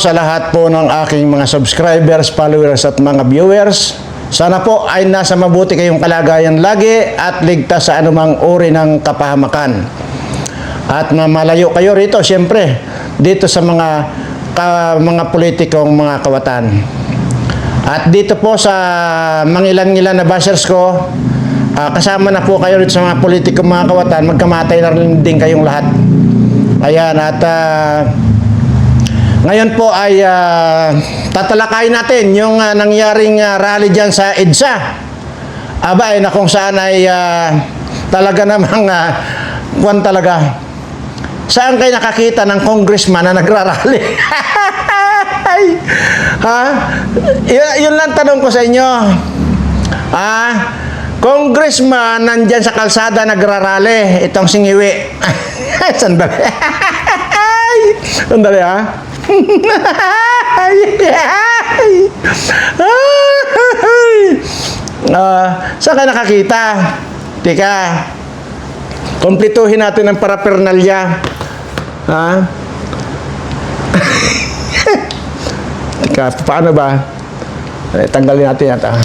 sa lahat po ng aking mga subscribers, followers at mga viewers. Sana po ay nasa mabuti kayong kalagayan lagi at ligtas sa anumang uri ng kapahamakan. At na malayo kayo rito, siyempre, dito sa mga ka, mga politikong mga kawatan. At dito po sa mangilan-ngilan na bashers ko, ah, kasama na po kayo rito sa mga politikong mga kawatan, magkamatay na rin din kayong lahat. Ayan, at ah, ngayon po ay ah, tatalakayin natin yung ah, nangyaring ah, rally dyan sa EDSA. Aba, eh, na kung saan ay ah, talaga namang uh, kwan talaga. Saan kayo nakakita ng congressman na nagrarally? Ha? Y- yun lang tanong ko sa inyo. Ha? Congressman nandyan sa kalsada nagrarally. Itong singiwi. Sandali. Sandali ha. Ah, saan ka nakakita? Tika. Komplituhin natin ang parapernalya. Ha? Tika, paano ba? Eh, tanggalin natin yata.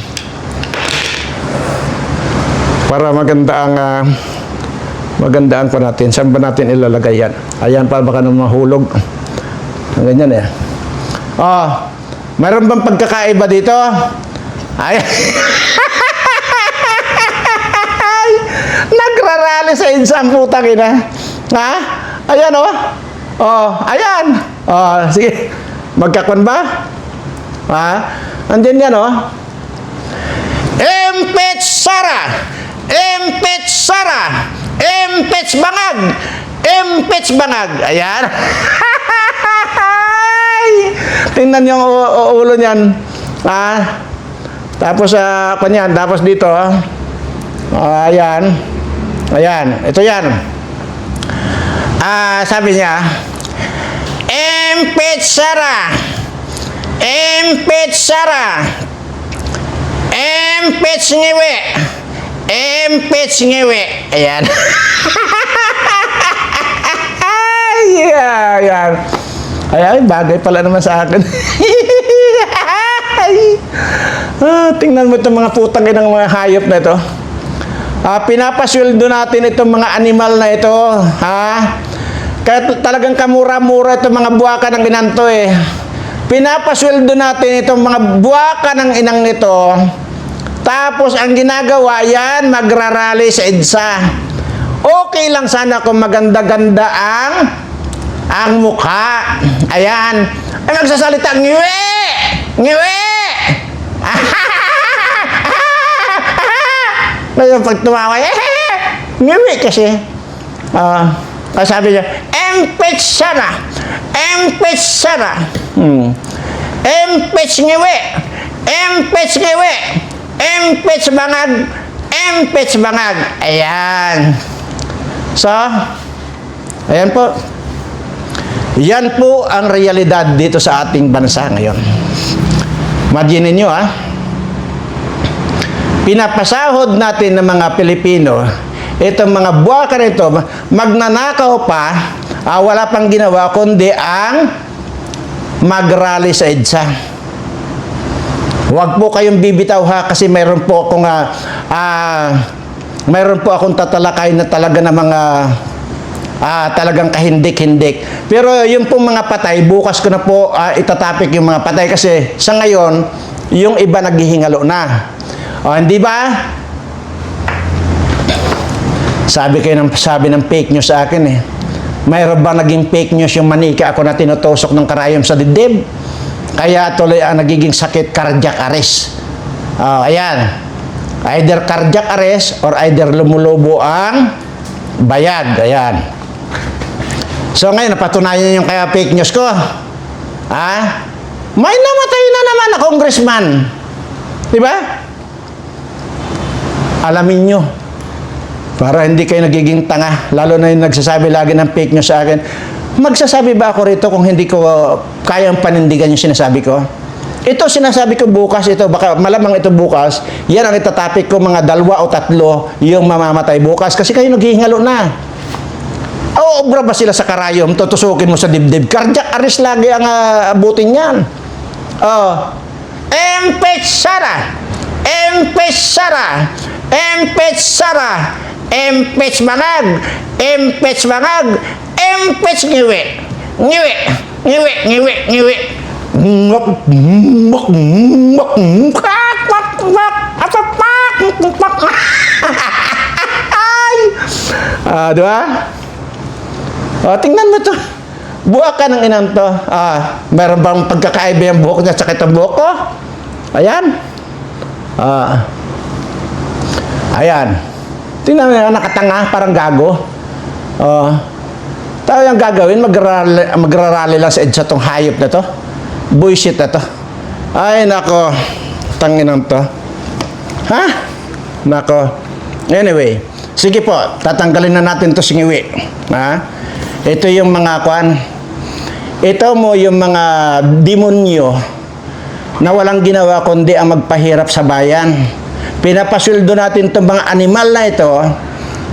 Para maganda ang ah, maganda ang pa natin. Saan ba natin ilalagay yan? Ayan pa baka nung mahulog. Ganyan eh. Oh, mayroon bang pagkakaiba dito? Ay. Nagrarally sa insang putang ina. Ha? Ayan oh. Oh, ayan. Oh, sige. Magkakon ba? Ha? Andyan yan oh. Empet Sara! Empet Sara! Empet Bangag! Empet Bangag! Ayan. Tingnan u- u- ulo niyan. Ah. Tapos uh, kanyan, tapos dito. ah, ayan. Ayan, ito yan. Ah, sabi niya, Empet Sara! Empet Sara! Empet ngiwi! Empet ngiwi! Ayan. yeah, ayan. Ayan, bagay pala naman sa akin. ah, tingnan mo itong mga putang ng mga hayop na ito. Ah, pinapasweldo natin itong mga animal na ito. Ha? Kaya talagang kamura-mura itong mga buwaka ng inanto eh. Pinapasweldo natin itong mga buwaka ng inang nito. Tapos ang ginagawa yan, magrarally sa EDSA. Okay lang sana kung maganda-ganda ang ang mukha. Ayan. Ay magsasalita, ngiwi! Ngiwi! Ngayon pag tumawa, eh, ngiwi kasi. Uh, sabi niya, empet sana. Empet sana. Hmm. Empet ngiwi. Empet ngiwi. Empet bangag. Empet bangag. Ayan. So, ayan po. Yan po ang realidad dito sa ating bansa ngayon. Imagine nyo ah, pinapasahod natin ng mga Pilipino, itong mga buwaka nito, magnanakaw pa, ah, wala pang ginawa kundi ang magrally sa EDSA. Huwag po kayong bibitaw ha kasi mayroon po akong ah, ah, mayroon po akong tatalakay na talaga ng mga ah, talagang kahindik-hindik. Pero yung pong mga patay, bukas ko na po ah, itatapik yung mga patay kasi sa ngayon, yung iba naghihingalo na. O, hindi ba? Sabi kayo ng sabi ng fake news sa akin eh. Mayroon ba naging fake news yung manika ako na tinutusok ng karayom sa dibdib? Kaya tuloy ang nagiging sakit cardiac arrest. Oh, ayan. Either cardiac arrest or either lumulubo ang bayad. Ayan. So ngayon, napatunayan yung kaya fake news ko. Ha? May namatay na naman na congressman. Di ba? Alamin nyo. Para hindi kayo nagiging tanga. Lalo na yung nagsasabi lagi ng fake news sa akin. Magsasabi ba ako rito kung hindi ko uh, kayang panindigan yung sinasabi ko? Ito sinasabi ko bukas, ito baka malamang ito bukas, yan ang itatapik ko mga dalwa o tatlo yung mamamatay bukas kasi kayo naghihingalo na. O, obra ba sila sa karayom? Tutusukin mo sa dibdib. Cardiac arrest lagi ang ah, abutin yan. Oh. Empezara! Empezara! Empezara! Empez mangag! Empez mangag! Empez ngiwi! Ngiwi! Ngiwi! Ngiwi! Ngiwi! Ngok! Ngok! Ngok! Ngok! Ngok! Ngok! Apapak! Ngok! Ay! Ah, di ba? O, tingnan mo to. Buwak ka ng inang to. Ah, meron bang pagkakaiba yung buhok niya sa kitang buhok ko? Ayan. Ah. Ayan. Tingnan mo yan, nakatanga, parang gago. Oh. Tayo yung gagawin, magrarally, lang sa EDSA tong hayop na to. Bullshit na to. Ay, nako. Tanginang to. Ha? Nako. Anyway, sige po, tatanggalin na natin to singiwi. Ha? Ito yung mga kwan. Ito mo yung mga demonyo na walang ginawa kundi ang magpahirap sa bayan. Pinapasweldo natin itong mga animal na ito,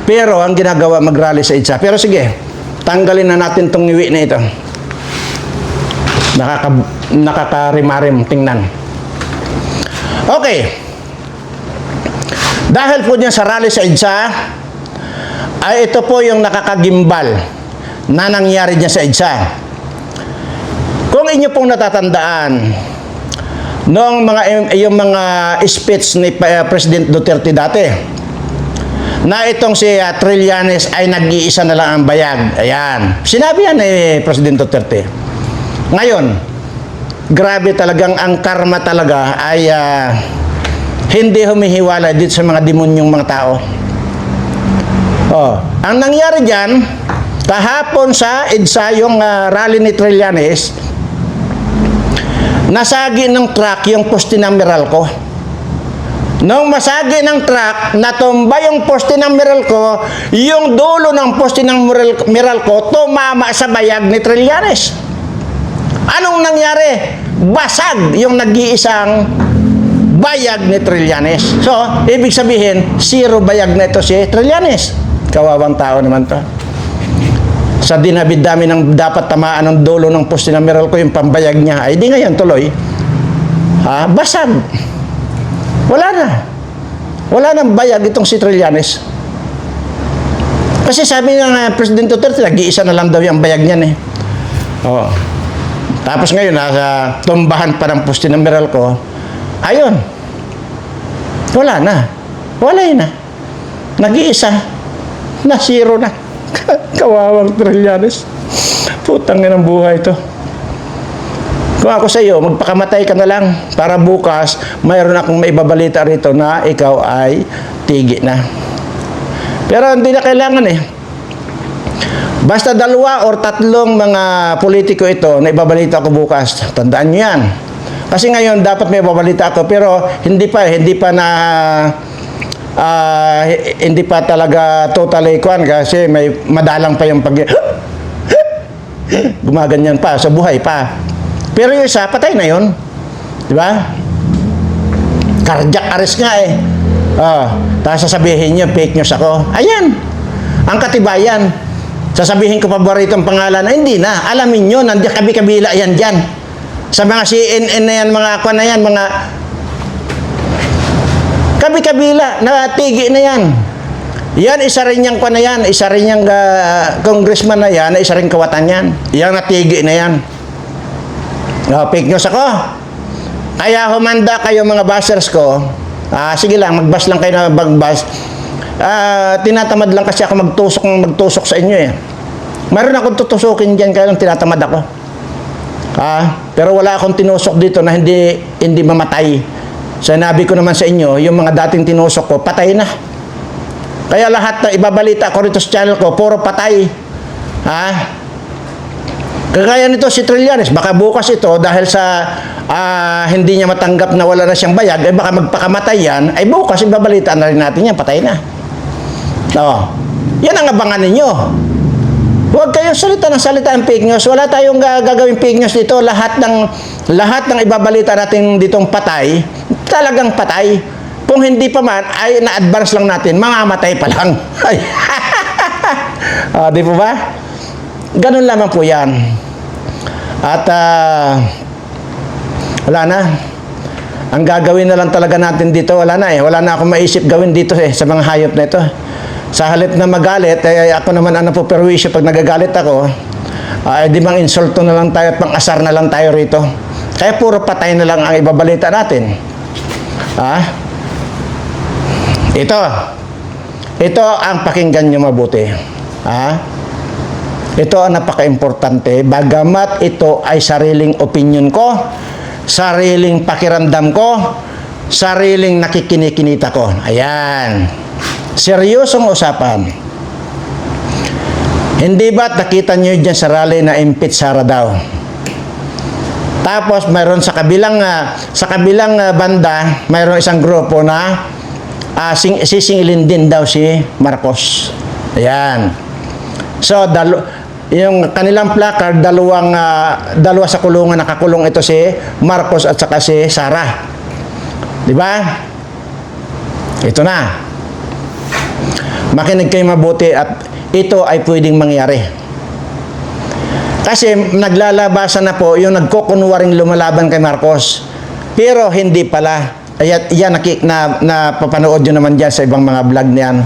pero ang ginagawa magrally sa EDSA. Pero sige, tanggalin na natin itong ngiwi na ito. Nakaka, nakakarimarim tingnan. Okay. Dahil po niya sa rally sa EDSA, ay ito po yung nakakagimbal na nangyari niya sa EDSA. Kung inyo pong natatandaan, noong mga yung mga speech ni uh, President Duterte dati, na itong si uh, Trillanes ay nag-iisa na lang ang bayag. Ayan. Sinabi yan ni President Duterte. Ngayon, grabe talagang ang karma talaga ay ah, hindi humihiwalay dito sa mga demonyong mga tao. Oh, ang nangyari diyan, kahapon sa EDSA yung ah, rally ni Trillanes, nasagi ng truck yung poste ng Meralco. Nung masagi ng truck, natumba yung poste ng Meralco, yung dulo ng poste ng Meral- Meralco tumama sa bayag ni Trillanes. Anong nangyari? Basag yung nag-iisang bayag ni Trillanes. So, ibig sabihin, zero bayag na ito si Trillanes. Kawawang tao naman to. Sa dinabid-dami ng dapat tamaan ng dulo ng poste ng Meralco yung pambayag niya, ay di ngayon tuloy. Ha? Basag. Wala na. Wala nang bayag itong si Trillanes. Kasi sabi nga nga, President Duterte, nag-iisa na lang daw yung bayag niyan eh. Oo. Tapos ngayon, nasa tumbahan pa ng poste ng Meralco, ayun. Wala na. Wala na. Nag-iisa. Na zero na. Kawawang Trillanes. Putang ng buhay to. Kung ako sa iyo, magpakamatay ka na lang para bukas mayroon akong maibabalita rito na ikaw ay tigi na. Pero hindi na kailangan eh. Basta dalawa or tatlong mga politiko ito na ibabalita ko bukas. Tandaan nyo yan. Kasi ngayon dapat may ibabalita ako pero hindi pa hindi pa na ah, hindi pa talaga totally kwan kasi may madalang pa yung pag gumaganyan pa sa buhay pa. Pero yung isa patay na yon. Di ba? Cardiac arrest nga eh. Oh, tapos sasabihin niyo fake news ako. Ayan. Ang katibayan. Sasabihin ko pa ba rito ang pangalan? Ay, hindi na. Alamin nyo, nandiyan kabi-kabila yan dyan. Sa mga CNN na yan, mga ako na yan, mga kabi-kabila, natigi na yan. Yan, isa rin yung na yan, isa rin yung ah, congressman na yan, isa rin kawatan yan. Yan, natigi na yan. No, fake news ako. Kaya humanda kayo mga bashers ko. Ah, sige lang, magbas lang kayo na magbas. Ah, tinatamad lang kasi ako magtusok ng magtusok sa inyo eh. Meron akong tutusukin diyan kaya lang tinatamad ako. Ah, pero wala akong tinusok dito na hindi hindi mamatay. Sinabi ko naman sa inyo, yung mga dating tinusok ko, patay na. Kaya lahat na ibabalita ko rito sa channel ko, puro patay. Ha? Kagaya nito si Trillanes, baka bukas ito dahil sa ah, hindi niya matanggap na wala na siyang bayag, eh baka magpakamatay yan, ay bukas ibabalita na rin natin yan, patay na. Oo. Yan ang abangan ninyo. Huwag kayong salita ng salita ng fake news. Wala tayong ga- gagawing fake news dito. Lahat ng lahat ng ibabalita natin ditong patay, talagang patay. Kung hindi pa man, ay na-advance lang natin, mamamatay pa lang. Ay. Ah, di po ba? ganun lamang po yan. At ah, wala na. Ang gagawin na lang talaga natin dito, wala na eh. Wala na akong maisip gawin dito eh, sa mga hayop na ito. Sa halip na magalit, eh, ako naman ang napuperwisyo pag nagagalit ako, ay di bang insulto na lang tayo at pang asar na lang tayo rito. Kaya puro patay na lang ang ibabalita natin. Ah? Ito. Ito ang pakinggan nyo mabuti. Ah? Ito ang napaka-importante. Bagamat ito ay sariling opinion ko, sariling pakiramdam ko, sariling nakikinikinita ko. Ayan. Seryosong usapan. Hindi ba nakita nyo dyan sa rally na impeach Sara daw? Tapos mayroon sa kabilang ah, sa kabilang ah, banda, mayroon isang grupo na ah, sing, sisingilin din daw si Marcos. Ayan. So dalo, yung kanilang placard dalawang ah, dalawa sa kulungan nakakulong ito si Marcos at saka si Sara. 'Di ba? Ito na. Makinig kayo mabuti at ito ay pwedeng mangyari. Kasi naglalabasan na po yung nagkukunwaring lumalaban kay Marcos. Pero hindi pala. Ayan, yan naki, na, napapanood nyo naman dyan sa ibang mga vlog niyan.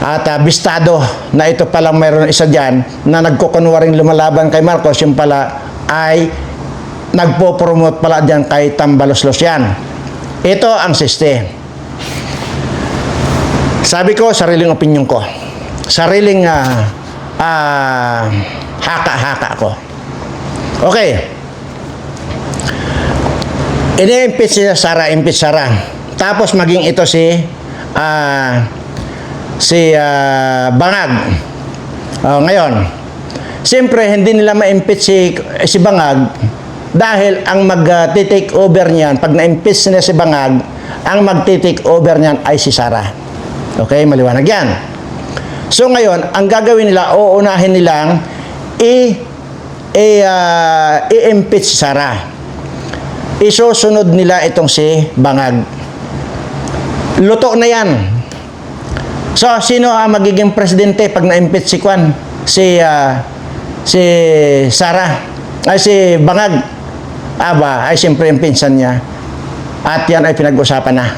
At ah, bistado na ito palang mayroon isa dyan na nagkukunwaring lumalaban kay Marcos, yung pala ay nagpo-promote pala dyan kay Tambaloslos yan. Ito ang siste. Sabi ko, sariling opinion ko. Sariling ah, ah, haka-haka ko. Okay. Ini-impeach si Sara, impeach Sara. Tapos maging ito si ah, si ah, Bangag. Oh, ngayon, siyempre hindi nila ma-impeach si, si Bangag dahil ang mag-take over niyan, pag na si Bangag, ang mag-take over niyan ay si Sara. Okay, maliwanag yan. So ngayon, ang gagawin nila, uunahin nilang i i ah, i-impeach Sara. Isusunod nila itong si Bangag. Luto na yan. So, sino ang magiging presidente pag na-impeach si Kwan? Si ah, si Sara. Ay si Bangag. Aba, ay siyempre yung pinsan niya. At yan ay pinag-usapan na.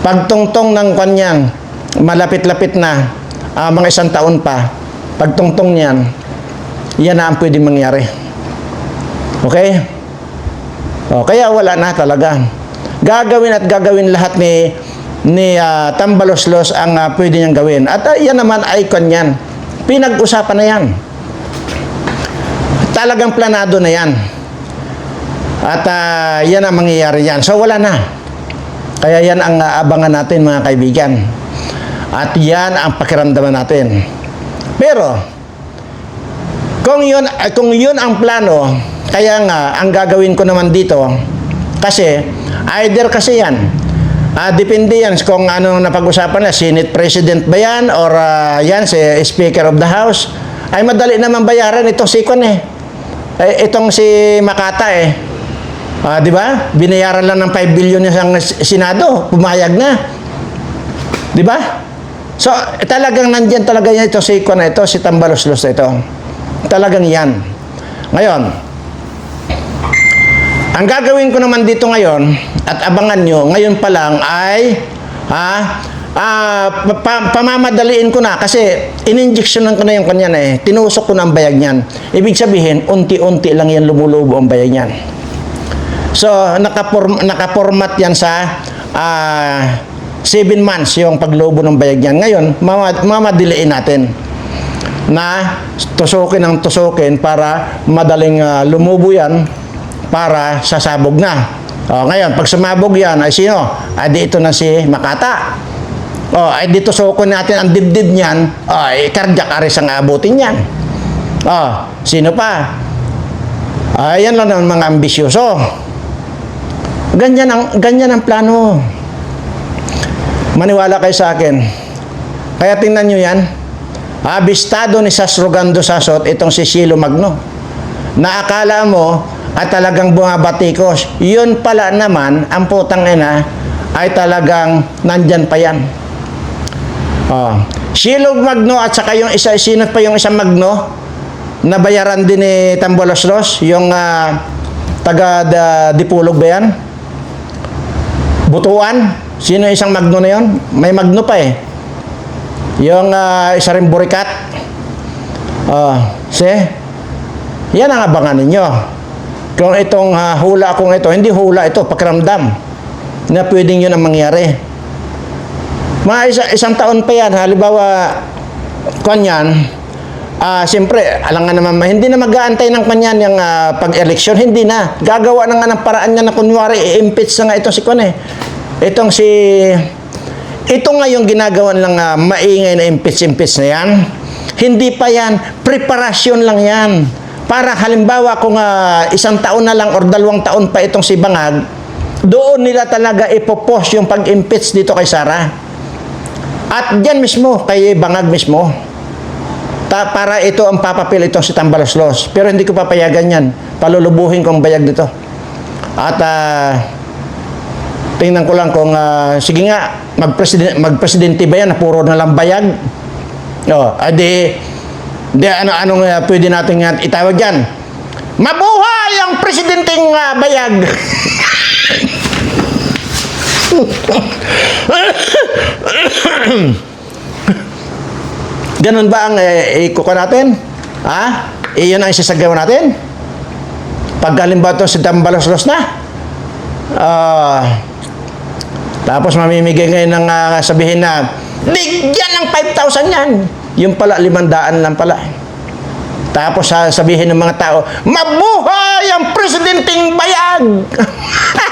Pagtungtong ng kanyang, malapit-lapit na, ah, mga isang taon pa, pagtungtong niyan, yan na ang pwedeng mangyari. Okay? O, kaya wala na talaga. Gagawin at gagawin lahat ni ni ah, Tambaloslos ang ah, pwede niyang gawin. At ah, yan naman ay kanyan. Pinag-usapan na yan. Talagang planado na yan. At ah, yan ang mangyayari yan. So wala na. Kaya yan ang ah, abangan natin mga kaibigan. At yan ang pakiramdaman natin. Pero, kung yun, ah, kung yun ang plano, kaya nga, ang gagawin ko naman dito, kasi, either kasi yan, ah depende yan kung ano napag-usapan na, Senate President ba yan, or ah, yan, si Speaker of the House, ay madali naman bayaran itong sikon eh. eh itong si Makata eh. Ah, di ba? Binayaran lang ng 5 billion yung Senado, pumayag na. Di ba? So, talagang nandyan talaga yan ito si Iko na ito, si Tambaloslos na ito. Talagang yan. Ngayon, ang gagawin ko naman dito ngayon, at abangan nyo, ngayon pa lang ay, ha, ah, pa- pamamadaliin ko na kasi in-injectionan ko na yung kanya na eh. Tinusok ko na ang bayag niyan. Ibig sabihin, unti-unti lang yan lumulubo ang bayag niyan. So, nakaporm, nakapormat yan sa ah, 7 months yung paglobo ng bayag niyan. Ngayon, mama, mamadiliin natin na tusukin ang tusukin para madaling ah, lumubo yan para sasabog na. O, ngayon, pag sumabog yan, ay sino? Ay di ito na si Makata. O, ay dito susukin natin ang dibdib niyan. Ay cardiac arrest ang abutin niyan. O, sino pa? Ayan lang naman mga ambisyoso. Ganyan ang, ganyan ang plano. Maniwala kayo sa akin. Kaya tingnan nyo yan. Abistado ni Sasrogando Sasot itong si Silo Magno. Na akala mo at talagang bumabatikos. Yun pala naman, ang putang ina, ay talagang nandyan pa yan. Oh. Silog Magno at saka yung isa, sino pa yung isang Magno? Nabayaran din ni Tamboloslos, yung ah, taga da, Dipulog ba yan? Butuan? Sino isang Magno na yon? May Magno pa eh. Yung ah, isa rin Burikat. Oh, see? Yan ang abangan ninyo. Kung itong ah, hula kung ito, hindi hula ito, pakiramdam na pwedeng yun ang mangyari. Mga isa, isang taon pa yan, halimbawa, kanyan, ah siyempre, alam nga naman, hindi na mag-aantay ng kanyan yung ah, pag-eleksyon, hindi na. Gagawa na nga ng paraan niya na kunwari, i-impeach na nga ito si Kwan eh. Itong si, ito nga yung ginagawa ng ah, maingay na impeach-impeach na yan. Hindi pa yan, preparasyon lang yan. Para halimbawa kung ah, isang taon na lang or dalawang taon pa itong si Bangag, doon nila talaga ipopost yung pag-impeach dito kay Sara. At diyan mismo, kay Bangag mismo. Ta para ito ang papapil itong si Tambaloslos. Pero hindi ko papayagan yan. Palulubuhin kong bayag dito. At ah, tingnan ko lang kung, ah, sige nga, magpresidente, magpresidente ba yan na puro na lang bayag? O, adi, di, ano, anong ah, pwede natin nga itawag yan? Mabuhay ang presidenteng ah, bayag! Ganun ba ang eh, ikuka natin? Ha? Iyon ang isasagawa natin? Pag halimbawa ito si Dambalos-los na? Ah... tapos mamimigay ngayon ng ah, sabihin na, bigyan ng 5,000 yan. Yung pala, limandaan lang pala. Tapos sabihin ng mga tao, mabuhay ang presidenteng bayag!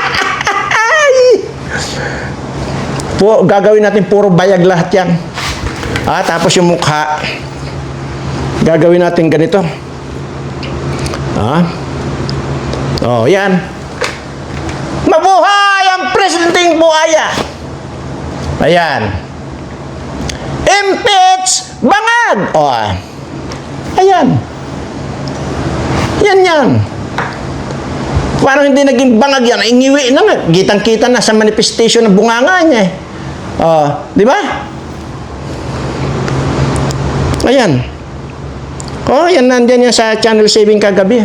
po, gagawin natin puro bayag lahat yan. Ah, tapos yung mukha, gagawin natin ganito. Ah. Oh, yan. Mabuhay ang buhaya. Ayan. Impeach bangag. Oh. ah. Ayan. Yan yan. Paano hindi naging bangag yan? Ingiwi na nga. Kitang-kita na sa manifestation ng bunganga niya. eh. Oh, di ba? Ayan. Oh, yan nandyan yan sa channel saving kagabi.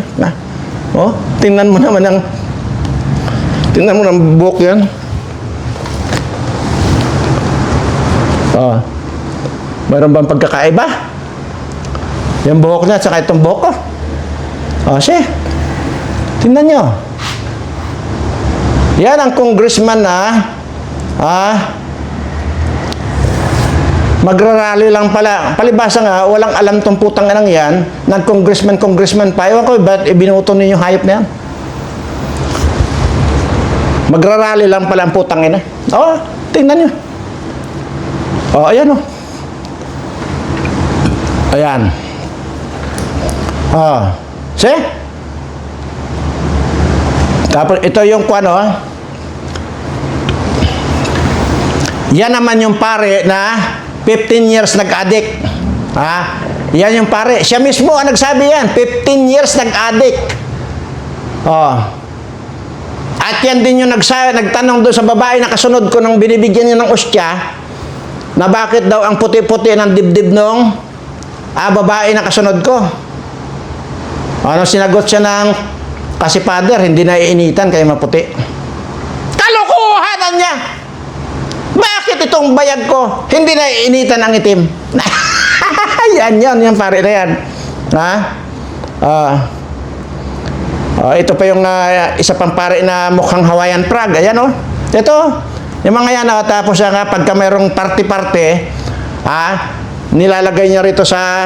Oh, tingnan mo naman ang tingnan mo ng buhok yan. Oh. Mayroon bang pagkakaiba? Yung buhok niya at saka itong buhok ko. Oh, siya. Tingnan nyo. Yan ang congressman na ah, magrarally lang pala. Palibasa nga, walang alam tong putang anang yan, ng congressman, congressman pa. Ewan ko, ba't ibinuto ninyo hayop na yan? Magrarally lang pala ang putang ina. Oo, oh, tingnan nyo. Oh, ayan oh. Ayan. Oh. See? Tapos ito yung kuano. ah. Yan naman yung pare na 15 years nag-addict. Ha? Yan yung pare. Siya mismo ang nagsabi yan. 15 years nag-addict. Oh. At yan din yung nagsa, nagtanong doon sa babae na kasunod ko nung binibigyan niya ng ostya na bakit daw ang puti-puti ng dibdib nung ah, babae na kasunod ko. Ano sinagot siya ng kasi father, hindi na iinitan kaya maputi. Kalokohanan niya! Bakit itong bayag ko hindi na iinitan ang itim? yan, yan, yan pare na yan. Ha? Ah. Ah, ito pa yung ah, isa pang pare na mukhang Hawaiian Prague. Ayan oh. Ito. Yung mga yan, oh, tapos nga pagka mayroong party-party, ah, nilalagay niya rito sa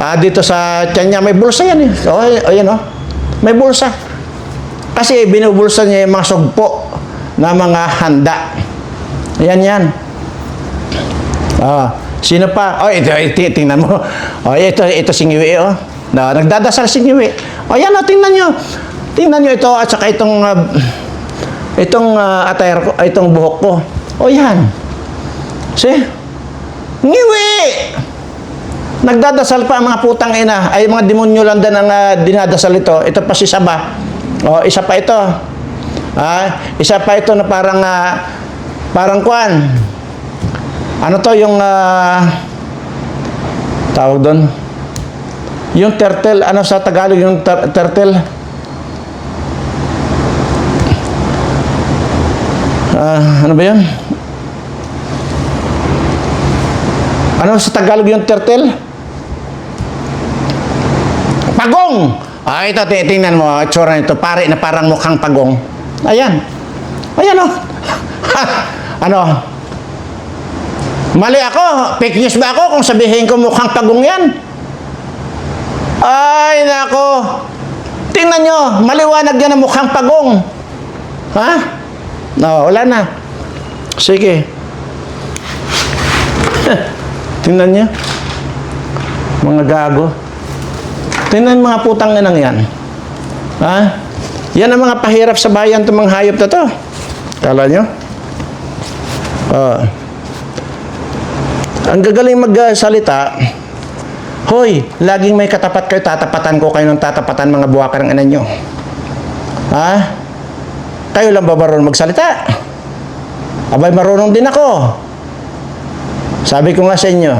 ah, dito sa tiyan niya. May bulsa yan eh. Oh, ayan oh. May bulsa. Kasi binubulsa niya yung mga sugpo na mga handa. Ayan yan. Ah, sino pa? Oh, ito, ito, tingnan mo. Oh, ito, ito si Ngiwi, oh. Na, nagdadasal si Ngiwi. Oh, yan, oh, tingnan nyo. Tingnan nyo ito, at saka itong, ah, itong uh, attire ko, itong buhok ko. Oh, yan. See? Ngiwi! Nagdadasal pa ang mga putang ina. Ay, mga demonyo lang din ang ah, dinadasal ito. Ito pa si Saba. Oh, isa pa ito. Ah, isa pa ito na parang, ah, parang kwan. Ano to yung ah, tawag doon? Yung turtle, ano sa Tagalog yung tur- turtle? Ah, ano ba yun? Ano sa Tagalog yung turtle? Pagong! Ah, ito, titingnan mo, itsura nito, pare na parang mukhang pagong. Ayan. Ayan, oh. ano? Mali ako. Fake news ba ako kung sabihin ko mukhang pagong yan? Ay, nako. Tingnan nyo, maliwanag yan na mukhang pagong. Ha? No, wala na. Sige. Tingnan nyo. Mga gago. Tingnan mga putang inang yan. Ha? Yan ang mga pahirap sa bayan itong mga hayop na to. Kala nyo? Ah. ang gagaling magsalita, Hoy, laging may katapat kayo, tatapatan ko kayo ng tatapatan mga buwaka ng anan nyo. Ha? Kayo lang ba marunong magsalita? Abay, marunong din ako. Sabi ko nga sa inyo,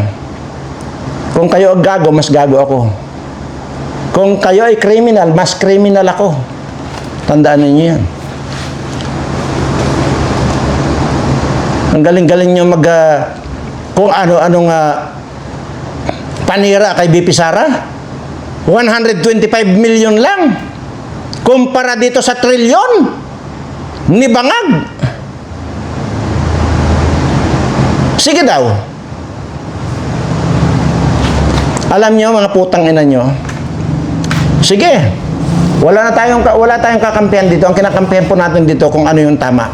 kung kayo ang gago, mas gago ako. Kung kayo ay criminal, mas criminal ako. Tandaan ninyo yan. Ang galing-galing nyo mag... ah, kung ano-anong ah, panira kay BP Sara. 125 million lang. Kumpara dito sa trilyon ni Bangag. Sige daw. Alam nyo, mga putang ina nyo, sige, wala na tayong, wala tayong kakampihan dito. Ang kinakampihan po natin dito kung ano yung tama.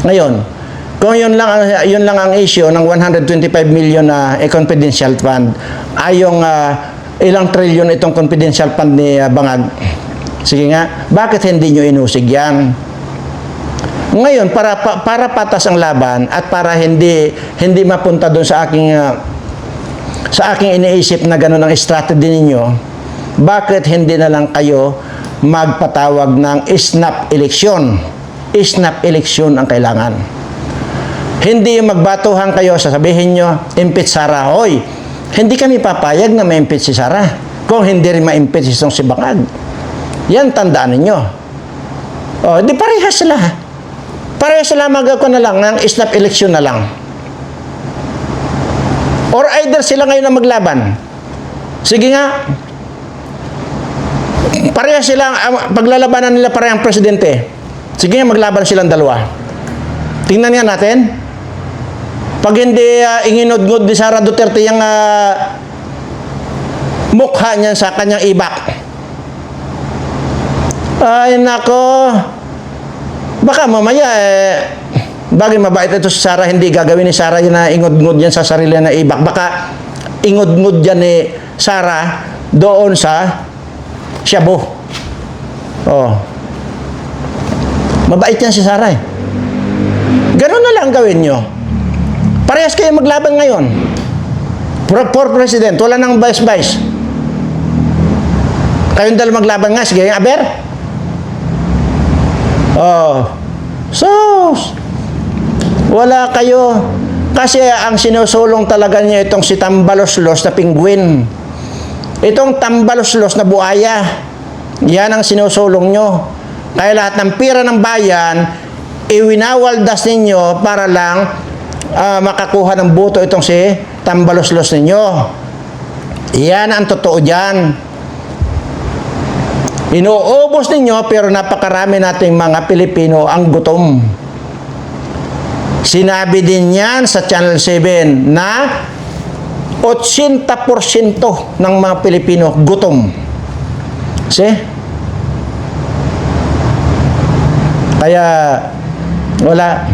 Ngayon, kung yun lang, ang- yun lang ang issue ng 125 million na eh, confidential fund, ay yung ah, ilang trillion itong confidential fund ni ah, Bangag. Sige nga, bakit hindi nyo inusig yan? Ngayon, para, pa- para patas ang laban at para hindi hindi mapunta doon sa aking ah, sa aking iniisip na gano'n ang strategy ninyo, bakit hindi na lang kayo magpatawag ng snap election? Snap election ang kailangan. Hindi magbatuhan kayo, sasabihin nyo, impeach Sara. Hoy, hindi kami papayag na ma-impeach si Sara kung hindi rin ma-impeach itong si Bangag. Yan tandaan ninyo. O, di parehas sila. Parehas sila mag ako na lang ng snap election na lang. Or either sila ngayon na maglaban. Sige nga. Pareha sila, ang paglalabanan nila parehang presidente. Sige nga, maglaban silang dalawa. Tingnan nga natin. Pag hindi uh, inginod-ngod ni Sara Duterte yung ah, mukha niya sa kanyang ibak. Ay, nako. Baka mamaya, eh, bagay mabait ito si Sarah, hindi gagawin ni Sarah yun na ingod-ngod yan sa sarili na ibak. Baka ingod-ngod yan ni Sarah doon sa Shabu. Oh. Mabait yan si Sarah eh. Ganun na lang gawin nyo. Parehas kayo maglaban ngayon. For, for president, wala nang vice-vice. Kayong dalawa maglaban nga, sige, aber. Oh. So, wala kayo. Kasi ang sinusulong talaga niya itong si Tambaloslos na penguin. Itong Tambaloslos na buaya. Yan ang sinusulong nyo. Kaya lahat ng pira ng bayan, iwinawaldas ninyo para lang ah, makakuha ng boto itong si Tambaloslos ninyo. Yan ang totoo dyan. Inuubos ninyo pero napakarami nating mga Pilipino ang gutom. Sinabi din yan sa Channel 7 na 80% ng mga Pilipino gutom. See? Kaya wala.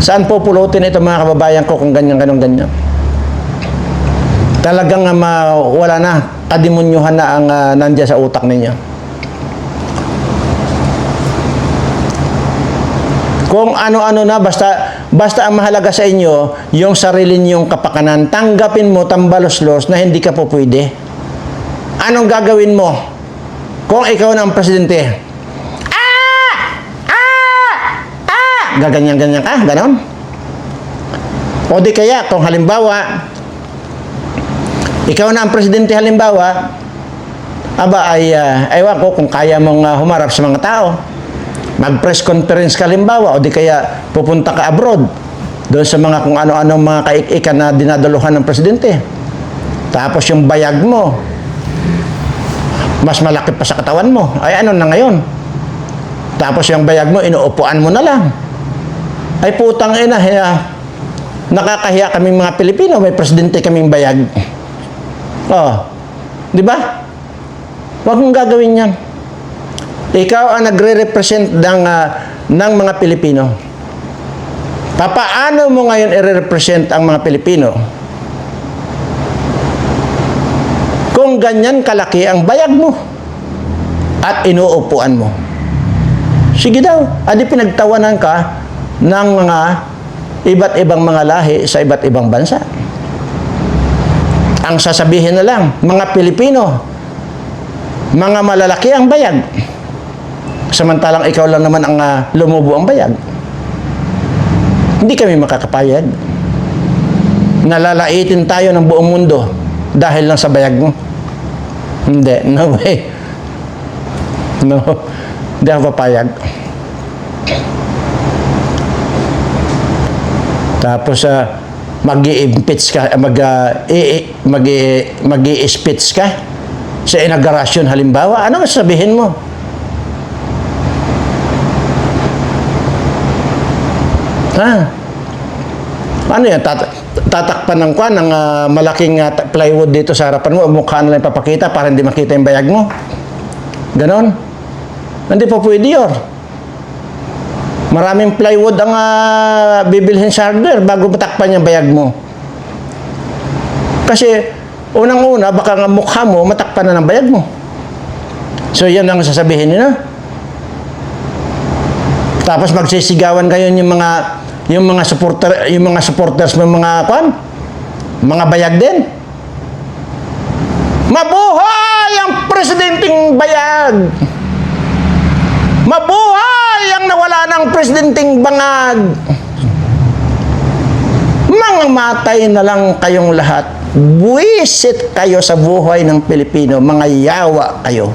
Saan po pulutin ito mga kababayan ko kung ganyan, ganyan, ganyan? Talagang uh, wala na. Kadimunyuhan na ang uh, nandiyan sa utak ninyo. Kung ano-ano na, basta, basta ang mahalaga sa inyo, yung sarili niyong kapakanan, tanggapin mo tambaloslos na hindi ka po pwede. Anong gagawin mo? Kung ikaw na ang presidente, ah! Ah! Ah! Gaganyan-ganyan ka? Ganon? O di kaya, kung halimbawa, ikaw na ang presidente halimbawa, aba ay, uh, ewan ko kung kaya mong ah, humarap sa mga tao. Mag-press conference ka halimbawa, o di kaya pupunta ka abroad, doon sa mga kung ano-ano mga kaikikan na dinadaluhan ng presidente. Tapos yung bayag mo, mas malaki pa sa katawan mo. Ay ano na ngayon? Tapos yung bayag mo, inuupuan mo na lang. Ay putang ina, hiya. nakakahiya kaming mga Pilipino, may presidente kaming bayag. Oh, di ba? Huwag mong gagawin yan. Ikaw ang nagre-represent ng, ah, ng mga Pilipino. Papaano mo ngayon i-represent ang mga Pilipino? Kung ganyan kalaki ang bayag mo at inuupuan mo. Sige daw, adi pinagtawanan ka ng mga iba't ibang mga lahi sa iba't ibang bansa. Ang sasabihin na lang, mga Pilipino, mga malalaki ang bayag. Samantalang ikaw lang naman ang ah, lumubo ang bayag. Hindi kami makakapayag. Nalalaitin tayo ng buong mundo dahil lang sa bayag mo. Hindi, no way. No, hindi ako papayag. Tapos uh, mag-i-impeach ka, mag, uh, i- mag, mag-i-speech ka sa inaugurasyon halimbawa. Ano sabihin mo? Ha? Ano yan? Tat- tatakpan ng kwan ng ah, malaking ah, ta- plywood dito sa harapan mo, mukha na lang papakita para hindi makita yung bayag mo. Ganon. Hindi pa pwede yun. Maraming plywood ang ah, bibilhin sa hardware bago matakpan yung bayag mo. Kasi unang-una, baka nga mukha mo, matakpan na ng bayag mo. So yan ang sasabihin nila. Tapos magsisigawan kayo yung mga yung mga supporter yung mga supporters ng mga kwan mga bayag din. Mabuhay ang presidenteng bayag! Mabuhay ang nawala ng presidenteng bangag! Mga matay na lang kayong lahat. Buwisit kayo sa buhay ng Pilipino. Mga yawa kayo.